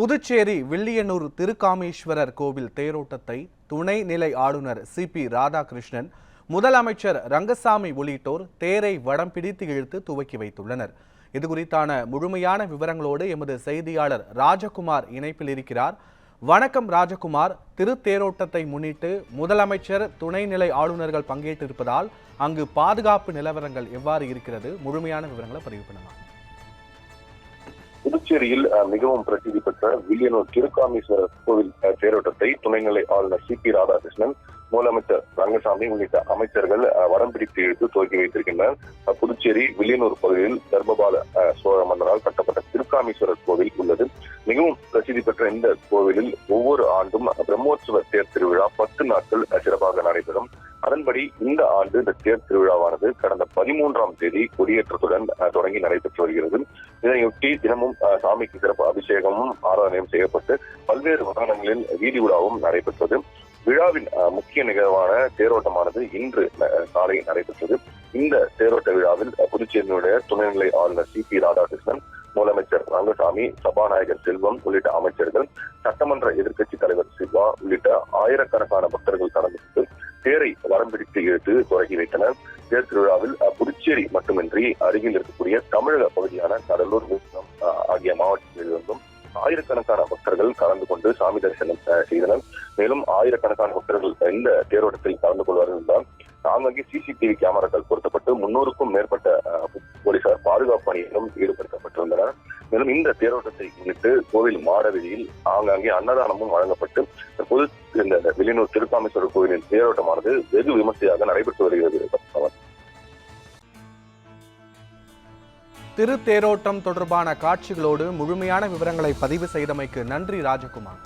புதுச்சேரி வில்லியனூர் திருக்காமேஸ்வரர் கோவில் தேரோட்டத்தை துணைநிலை ஆளுநர் சி பி ராதாகிருஷ்ணன் முதலமைச்சர் ரங்கசாமி உள்ளிட்டோர் தேரை வடம் பிடித்து இழுத்து துவக்கி வைத்துள்ளனர். இது குறித்தான முழுமையான விவரங்களோடு எமது செய்தியாளர் ராஜகுமார் இணைப்பில் இருக்கிறார். வணக்கம் ராஜகுமார். திருத்தேரோட்டத்தை முன்னிட்டு முதலமைச்சர் துணைநிலை ஆளுநர்கள் பங்கேற்றிருப்பதால் அங்கு பாதுகாப்பு நிலவரங்கள் எவ்வாறு இருக்கிறது? முழுமையான விவரங்களை பதிவு பண்ணலாம். புதுச்சேரியில் மிகவும் பிரசித்தி பெற்ற வில்லியனூர் திருக்காமீஸ்வரர் கோவில் தேரோட்டத்தை துணைநிலை ஆளுநர் சி பி ராதாகிருஷ்ணன் முதலமைச்சர் ரங்கசாமி உள்ளிட்ட அமைச்சர்கள் வரம் பிடித்து இழுத்து துவக்கி வைத்திருக்கின்றனர். புதுச்சேரி வில்லியனூர் பகுதியில் தர்மபால சோழ மன்னரால் கட்டப்பட்ட திருக்காமீஸ்வரர் கோவில் உள்ளது. மிகவும் பிரசித்தி பெற்ற இந்த கோவிலில் ஒவ்வொரு ஆண்டும் பிரம்மோற்சவ தேர் திருவிழா பத்து நாட்கள் சிறப்பாக நடைபெறும். அதன்படி இந்த ஆண்டு இந்த தேர் திருவிழாவானது கடந்த பதிமூன்றாம் தேதி கொடியேற்றத்துடன் தொடங்கி நடைபெற்று வருகிறது. இதனையொட்டி தினமும் சாமிக்கு சிறப்பு அபிஷேகமும் ஆராதனையும் செய்யப்பட்டு பல்வேறு வாகனங்களில் வீதி உலாவும் நடைபெற்றது. விழாவின் அஹ், முக்கிய நிகழ்வான தேரோட்டமானது இன்று அஹ், காலை நடைபெற்றது. இந்த தேரோட்ட விழாவில் புதுச்சேரியினுடைய துணைநிலை ஆளுநர் சி பி ராதாகிருஷ்ணன் முதலமைச்சர் ரங்கசாமி சபாநாயகர் செல்வம் உள்ளிட்ட அமைச்சர்கள் சட்டமன்ற எதிர்க்கட்சி தலைவர் சிவா உள்ளிட்ட ஆயிரக்கணக்கான பக்தர்கள் கலந்து கொண்டு தேரை வரம் பிடித்து இழுத்து தொடங்கி வைத்தனர். தேர் திருவிழாவில் புதுச்சேரி மட்டுமின்றி அருகில் இருக்கக்கூடிய தமிழக பகுதியான கடலூர் விழுப்புரம் ஆகிய மாவட்டங்களிலிருந்தும் ஆயிரக்கணக்கான பக்தர்கள் கலந்து கொண்டு சாமி தரிசனம் செய்தனர். மேலும் ஆயிரக்கணக்கான பக்தர்கள் இந்த தேரோட்டத்தில் கலந்து கொள்வார்கள் என்றால் ஆங்காங்கே சிசிடிவி கேமராக்கள் பொருத்தப்பட்டு முன்னூறுக்கும் மேற்பட்ட போலீசார் பாதுகாப்பு பணியிலும் ஈடுபடுத்தப்பட்டிருந்தனர் மேலும் இந்த தேரோட்டத்தை முன்னிட்டு கோவில் மாடவெளியில் ஆங்காங்கே அன்னதானமும் வழங்கப்பட்டு பொது இந்த வெளியூர் திருக்காமேஸ்வரர் கோவிலின் தேரோட்டமானது வெகு விமர்சையாக நடைபெற்று வருகிறது பத்மநாபன். திருத்தேரோட்டம் தொடர்பான காட்சிகளோடு முழுமையான விவரங்களை பதிவு செய்தமைக்கு நன்றி ராஜகுமார்